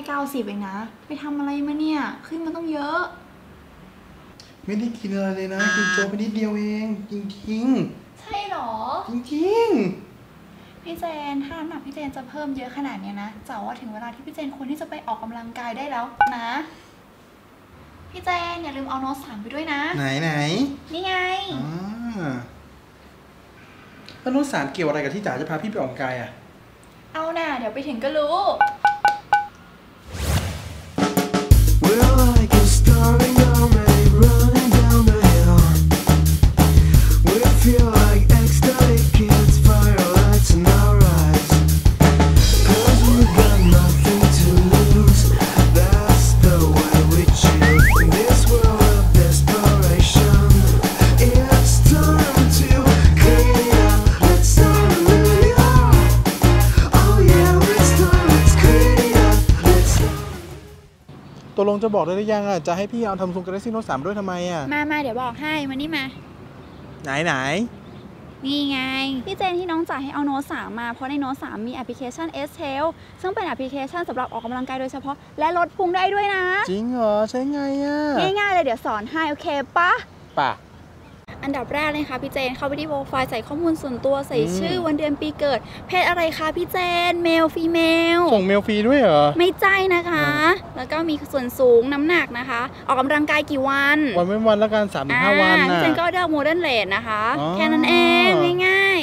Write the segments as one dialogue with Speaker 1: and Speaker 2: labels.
Speaker 1: าช่างเลยแค่90เองนะ ไปทำอะไรมาเนี่ย ขึ้นมาต้องเยอะ
Speaker 2: ไม่ได้กินอะไรเลยนะกินโจ๊กไปนิดเดียวเองจริง
Speaker 1: ใช่หรอ
Speaker 2: ๆจริง
Speaker 1: พี่เจนถ้าน้ำหนักพี่เจนจะเพิ่มเยอะขนาดเนี้ยนะจะว่าถึงเวลาที่พี่เจนควรที่จะไปออกกำลังกายได้แล้วนะ พี่เจนอย่าลืมเอาโน้ตสามไปด้วยนะ
Speaker 2: ๆไหนไหน
Speaker 1: นี่ไง
Speaker 2: อ่าแล้วนุสารเกี่ยวอะไรกับที่จ๋าจะพาพี่ไปออกกำลังกายอะ
Speaker 1: เอาน่ะเดี๋ยวไปถึงก็รู้
Speaker 2: ตกลงจะบอกได้หรือยังอะ จะให้พี่เอาทำซุงกาแล็กซี่โน้ตสามด้วยทำไมอะ
Speaker 1: มามาเดี๋ยวบอกให้มานี่มา
Speaker 2: ไหนไหน
Speaker 1: นี่ไง พี่เจนที่น้องจ่ายให้เอาโน้ตสามมา เพราะในโน้ตสามมีแอปพลิเคชัน S t a i l ซึ่งเป็นแอปพลิเคชันสำหรับออกกำลังกายโดยเฉพาะ และลดพุงได้ด้วยนะ
Speaker 2: จริงเหรอ ใช้ไงอะ
Speaker 1: ง่ายๆเลยเดี๋ยวสอนให้ โอเคปะ
Speaker 2: ป่ะ
Speaker 1: อันดับแรกเลยค่ะพี่เจนเข้าไปที่โปรไฟล์ใส่ข้อมูลส่วนตัวใส่
Speaker 2: อืม
Speaker 1: ชื่อวันเดือนปีเกิด เพศอะไรคะพี่เจนเมลฟีเมล
Speaker 2: ส่งเมลฟรีด้วยเหรอ
Speaker 1: ไม่ใจนะคะ แล้วก็มีส่วนสูงน้ำหนักนะคะ ออกกำลังกายกี่วัน
Speaker 2: วันเว้นวันแล้วกันสามถึงห้าวัน
Speaker 1: อ่
Speaker 2: นะ
Speaker 1: พี่เจนก็เลือกโมเดิร์นเลดนะคะ
Speaker 2: อ๋อ
Speaker 1: แค่นั้นเองง่าย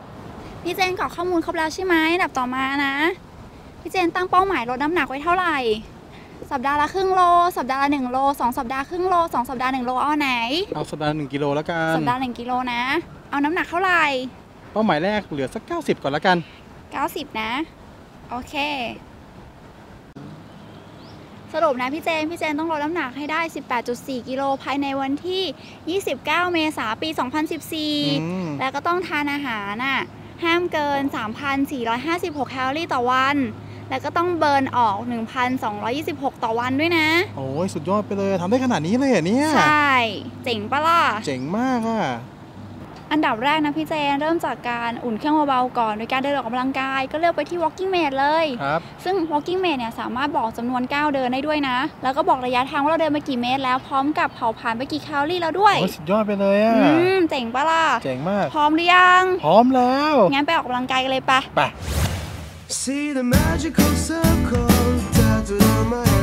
Speaker 1: ๆพี่เจนกรอกข้อมูลครบแล้วใช่ไหมอันดับต่อมานะพี่เจนตั้งเป้าหมายลดน้ำหนักไว้เท่าไหร่ สัปดาห์ละครึ่งโล สัปดาห์ละหนึ่งโลสองสัปดาห์ครึ่งโลสองสัปดาห์หนึ่งโลเอาไหน
Speaker 2: เอาสัปดาห์หนึ่งกิโลแล้วกัน
Speaker 1: สัปดาห์หนึ่งกิโลนะ เอาน้ำหนักเท่าไหร่
Speaker 2: เป้าหมายแรกเหลือสัก 90 ก่อนแล้วกัน
Speaker 1: 90 นะ โอเค สรุปนะพี่เจน พี่เจนต้องลดน้ำหนักให้ได้ 18.4 กิโลภายในวันที่ 29 เมษายนปี
Speaker 2: อืม
Speaker 1: 2014 แล้วก็ต้องทานอาหารน่ะห้ามเกิน 3,456 แคลอรี่ต่อวัน แล้วก็ต้องเบิร์นออก 1,226 ต่อวันด้วยนะ
Speaker 2: โอ้ยสุดยอดไปเลยทำได้ขนาดนี้เลยเหรอเนี่ย
Speaker 1: ใช่ เจ๋งปะล่ะ
Speaker 2: เจ๋งมากอะ
Speaker 1: อันดับแรกนะพี่เจนเริ่มจากการอุ่นเครื่องเบาๆก่อนโดยการเดินออกกำลังกาย ก็เลือกไปที่ walking mate เลย
Speaker 2: ครับ
Speaker 1: ซึ่ง walking mate เนี่ยสามารถบอกจำนวนก้าวเดินได้ด้วยนะ แล้วก็บอกระยะทางว่าเราเดินไปกี่เมตรแล้วพร้อมกับเผาผลาญไปกี่แคลอรี่แล้วด้วย
Speaker 2: โอ้ยสุดยอดไปเลยอะ
Speaker 1: อืมเจ๋งปะล่ะ
Speaker 2: เจ๋งมาก
Speaker 1: พร้อมหรือยัง
Speaker 2: พร้อมแล้ว
Speaker 1: งั้นไปออกกำลังกายกันเลยปะ
Speaker 2: ไป
Speaker 3: See the magical circle tattooed on my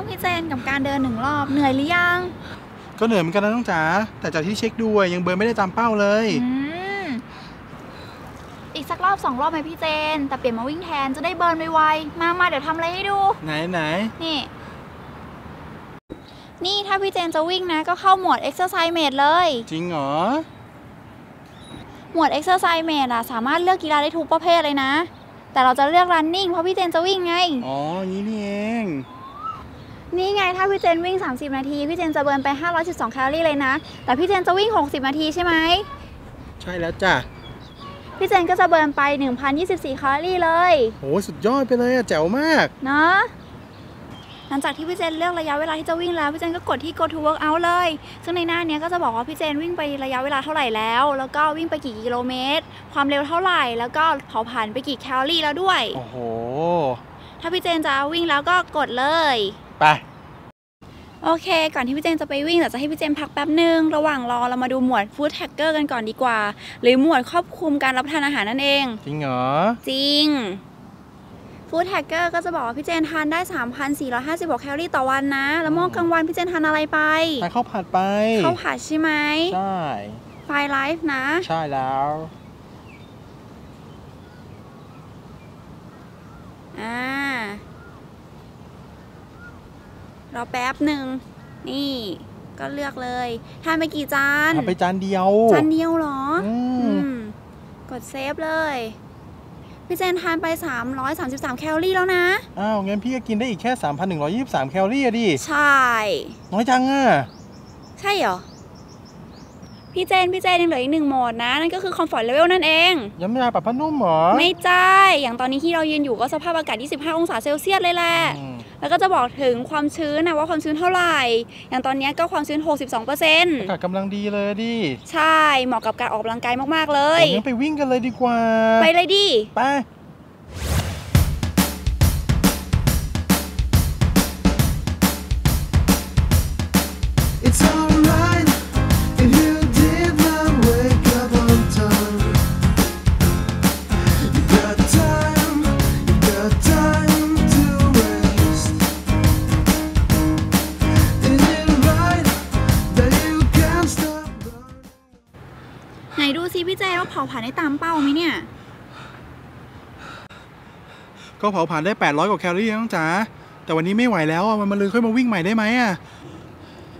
Speaker 3: า
Speaker 1: งพี่เจนกับการเดินหนึ่งรอบเหนื่อยหรือยัง
Speaker 2: ก็เหนื่อยเหมือนกันนะน้องจ๋าแต่จากที่เช็คดูอะยังเบิร์นไม่ได้ตามเป้าเลย
Speaker 1: อืมอีกสักรอบสองรอบไหมพี่เจน แต่เปลี่ยนมาวิ่งแทนจะได้เบิร์นไวๆมามาเดี๋ยวทำอะไรให้ดู
Speaker 2: ไหนไหน
Speaker 1: นี่ นี่ถ้าพี่เจนจะวิ่งนะ ก็เข้าหมวด exercise mode เลย
Speaker 2: จริงเหรอ
Speaker 1: หมวด exercise mode อะสามารถเลือกกีฬาได้ทุกประเภทเลยนะ แต่เราจะเลือก running เพราะพี่เจนจะวิ่งไง
Speaker 2: อ๋ออย่างนี้นี่เอง
Speaker 1: นี่ไงถ้าพี่เจนวิ่ง 30 นาที พี่เจนจะเบิร์นไป 512 แคลอรี่เลยนะ แต่พี่เจนจะวิ่ง 60 นาทีใช่ไหม
Speaker 2: ใช่แล้วจ้ะ
Speaker 1: พี่เจนก็จะเบิร์นไป 1,024 แคลอรี่เลย
Speaker 2: โหสุดยอดไปเลยอะแจ๋วมาก
Speaker 1: เนาะหลังจากที่พี่เจนเลือกระยะเวลาที่จะวิ่งแล้ว พี่เจนก็กดที่ go to workout เลย ซึ่งในหน้าเนี้ยก็จะบอกว่าพี่เจนวิ่งไประยะเวลาเท่าไหร่แล้ว แล้วก็วิ่งไปกี่กิโลเมตร ความเร็วเท่าไหร่ แล้วก็เผาผลาญไปกี่แคลอรี่แล้วด้วย
Speaker 2: โอ้โห
Speaker 1: ถ้าพี่เจนจะวิ่งแล้วก็กดเลย
Speaker 2: ไป
Speaker 1: โอเค ก่อนที่พี่เจนจะไปวิ่งเดี๋ยวจะให้พี่เจนพักแป๊บหนึ่งระหว่างรอเรามาดูหมวด food tracker กันก่อนดีกว่า หรือหมวดควบคุมการรับประทานอาหารนั่นเอง
Speaker 2: จริงเหรอ
Speaker 1: จริงฟู้ดแท็กเกอร์ก็จะบอกว่าพี่เจนทานได้ 3,456 แคลอรี่ต่อวันนะ แล้วเมื่อกลางวันพี่เจนทานอะไรไป
Speaker 2: ทานข้าวผัดไป
Speaker 1: ข้าวผัดใช่ไหม
Speaker 2: ใช่
Speaker 1: ไฟไลฟ์นะ
Speaker 2: ใช่แล้ว
Speaker 1: อ่า รอแป๊บหนึ่งนี่ก็เลือกเลยทานไปกี่จาน
Speaker 2: ทานไปจานเดียว
Speaker 1: จานเดียวเหรอ
Speaker 2: อืม
Speaker 1: อืมกดเซฟเลย พี่เจนทานไป 333 แคลอรี่แล้วนะ
Speaker 2: อ้าว งั้นพี่ก็กินได้อีกแค่ 3,123 แคลอรี่อะดิ
Speaker 1: ใช่
Speaker 2: น้อยจังอะ
Speaker 1: ใช่เหรอ พี่เจน พี่เจนยังเหลืออีกหนึ่งโหมดนะ นั่นก็คือคอมฟอร์ตเลเวลนั่นเอง
Speaker 2: ยังไม่ได้ปรับผ้านุ่มเหรอ
Speaker 1: ไม่ใช่ อย่างตอนนี้ที่เรายืนอยู่ก็สภาพอากาศ 25 องศาเซลเซียสเลยแหละ
Speaker 2: อืม
Speaker 1: แล้วก็จะบอกถึงความชื้นนะว่าความชื้นเท่าไหร่ อย่างตอนนี้ก็ความชื้น 62%
Speaker 2: อากาศกำลังดีเลยดิ
Speaker 1: ใช่ เหมาะกับการออกกำลังกายมาก ๆ เลย
Speaker 2: โอ้งั้นไปวิ่งกันเลยดีกว่า
Speaker 1: ไปเลยดิ
Speaker 2: ไป
Speaker 1: ไหนดูซิพี่เจว่าเผาผ่านได้ตามเป้าไหมเนี่ย
Speaker 2: ก็เผาผ่านได้ 800 กว่าแคลอรี่น้องจ๋าแต่วันนี้ไม่ไหวแล้วอะวันมะรืนค่อยมาวิ่งใหม่ได้ไหมอะ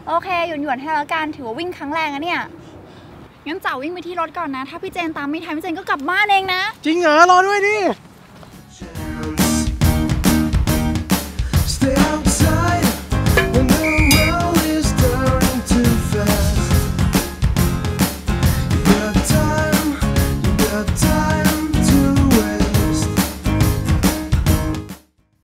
Speaker 1: โอเคหยวนหยวนๆให้แล้วกันถือว่าวิ่งครั้งแรกอะเนี่ยงั้นจ๋าวิ่งไปที่รถก่อนนะ ถ้าพี่เจนตามไม่ทันพี่เจนก็กลับบ้านเองนะ
Speaker 2: จริงเหรอรอด้วยดิ